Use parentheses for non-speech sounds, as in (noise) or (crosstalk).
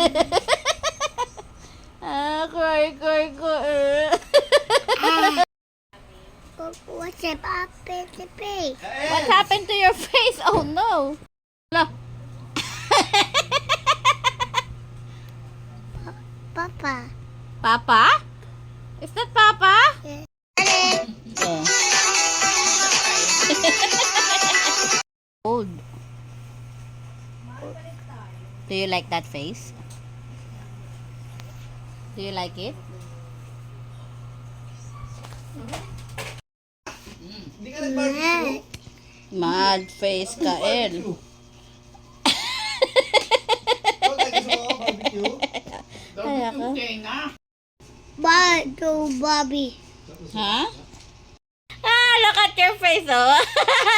(laughs) ah, cry, cry, cry. What's in the face? What happened to your face? Oh no. Hala. Papa. Papa? Is that Papa? Yeah. Oh. Old. Do you like that face? Do you like it? Hindi ka nag-barbecue? Mad face ka, El. Ay, ako. Bye, to Bobby. Huh? Ah, look at your face, oh. (laughs)